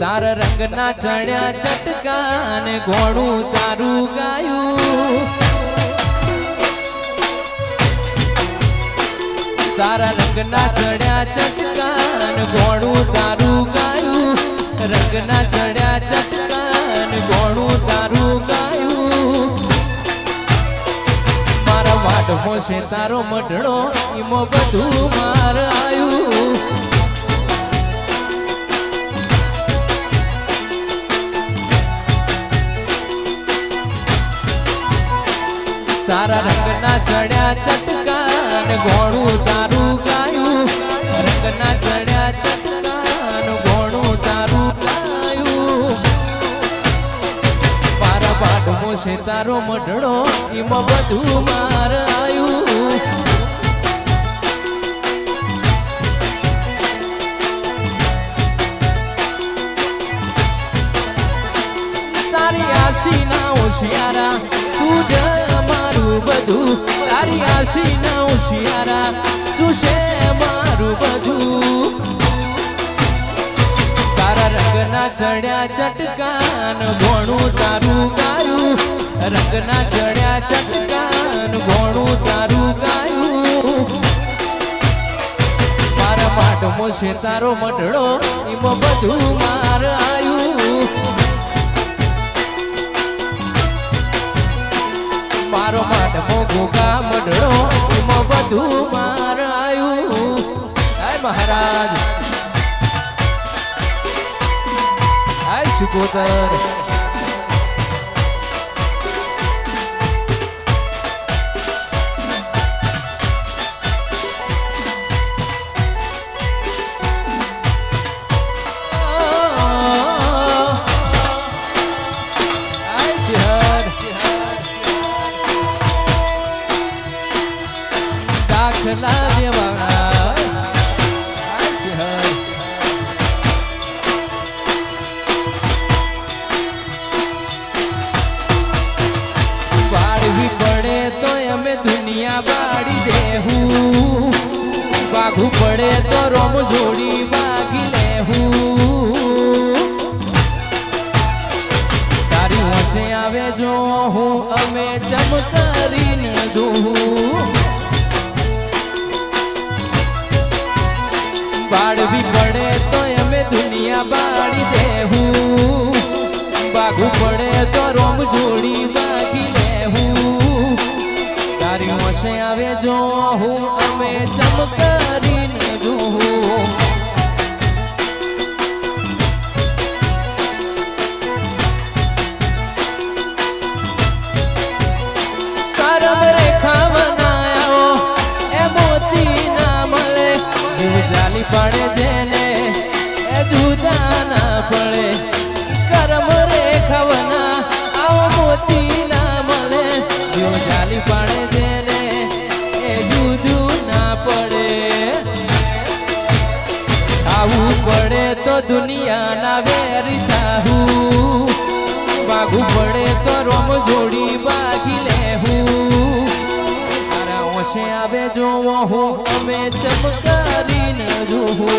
તારા રંગના ચણ્યા ચટકાન ઘોડું તારું ગાયું. તારા રંગના ચડ્યા ચટકાન ઘોડું તારું ગાયું. રંગના ચડ્યા ચટકાન ઘોડું તારું ગાયું. મારા વાટમો છે તારો મઢડો ઈમો બધું માર આયું. તારા રંગના ચડ્યા ચટકાન ઘોડું તારું ગાયું રંગના ચડ્યા ચટકાન ઘોડું તારું ગાયું મારા પાડમો છે તારો મઢડો એમાં બધું માર બધું તારી આશી ના હોશિયારા તું છે મારું બધું. તારા રંગના ચડ્યા ચટકાન, ભણું તારું ગાયું. રંગના ચડ્યા ચટકાન, ભણું તારું ગાયું. મારા પાટમો છે તારો મઢડો એમાં બધું માર આયું. મારો માટમો ગોગા મઢડો એમાં બધું મારાયું. હાય મહારાજ. હાય સુકોતર વાળવી પડે તો અમે દુનિયા બાળી દેહું વાઘું પડે તો રોમ જોડી પડે જેને એ જુદા ના પડે. દુનિયાના વેરી થાવું વાગું પડે તો રોમ જોડી બાગી લેહું. તારા ઓછે આવે જોવો હું અમે ચમકારીને જોવો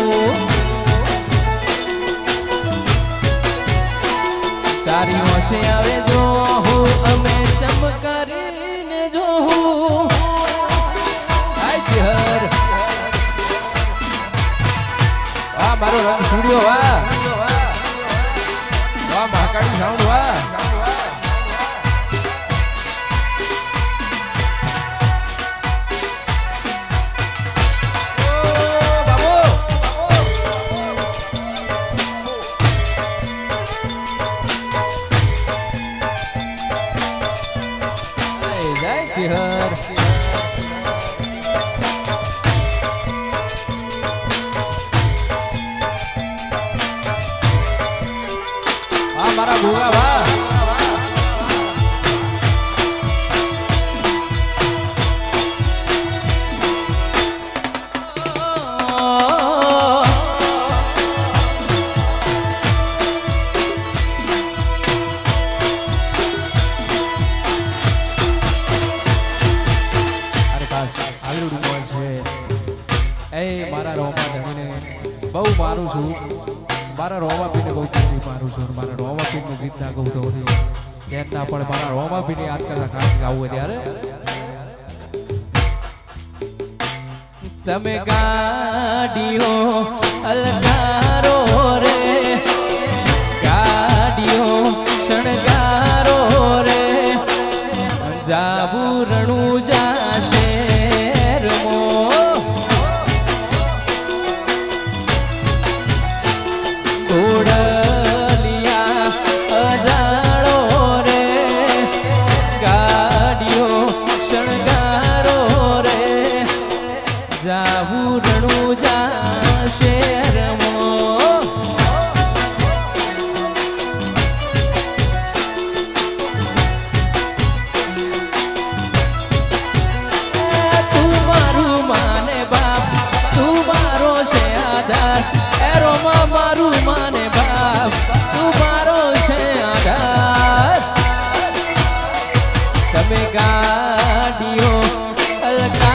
તારી ઓશે આવે જોવો હું અમે ચમકારીને જોવું મારો રંગ છોડ્યો વાહ. Cardinal. બહુ મારું છું. મારા રોવા પીને બહુ તકલીફ મારું છું. મારા રોવા પીનું ગીત ના ગાઉં તો ચેન ના પડે મારા રોવા પીને યાદ કરતા કાંઈક ગાવું હોય ત્યારે. તમે ગાડીઓ, અલકારો અલકારો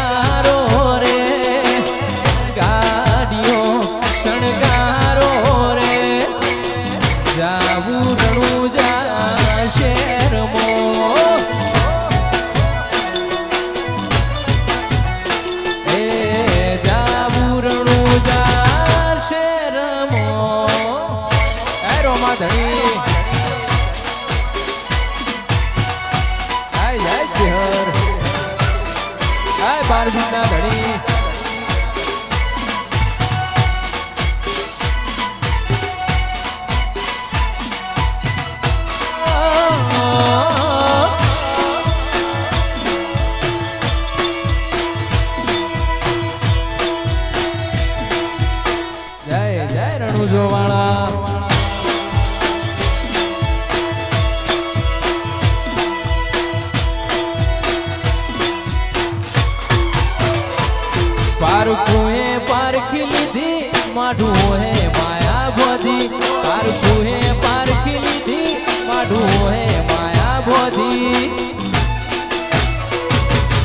માઢું હે માયા બોધી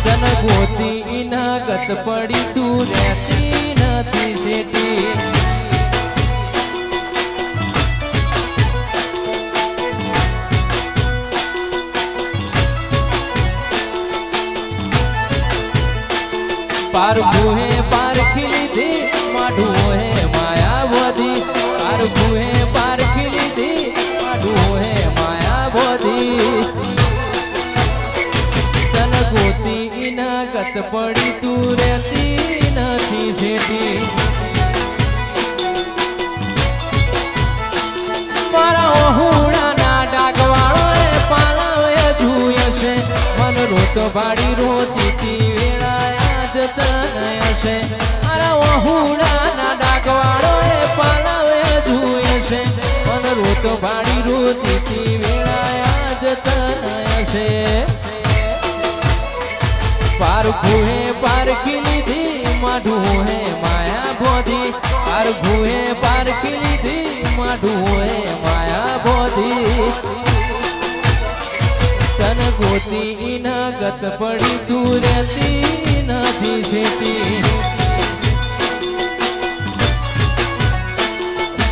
તન ગોતી ઇના ગત પડી તું રહેતી નથી શેટી પારખું હે, પારખી લીધી, માઢું ગત પડી તું રહેતી નથી શેઠી મારા ઓહુડાના ડાગવાળો એ પાલાવે જુએ છે. મન રોતો ભાડી રોતી તી વેળા યાદ તનય છે. મારા ઓહુડાના ડાગવાળો એ પાલાવે જુએ છે. મન રોતો ભાડી રોતી તી વેળા યાદ તનય છે. પારખું હે પારખી લીધી માઢું હે માયા બોધી પારખું હે પારખી લીધી માઢું હે માયા બોધી તન ગોતી ઇના ગત પડી તું રહેતી નથી છેટી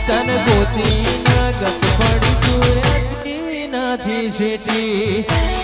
તન ગોતી ઇના ગત પડી તું રહેતી નથી છેટી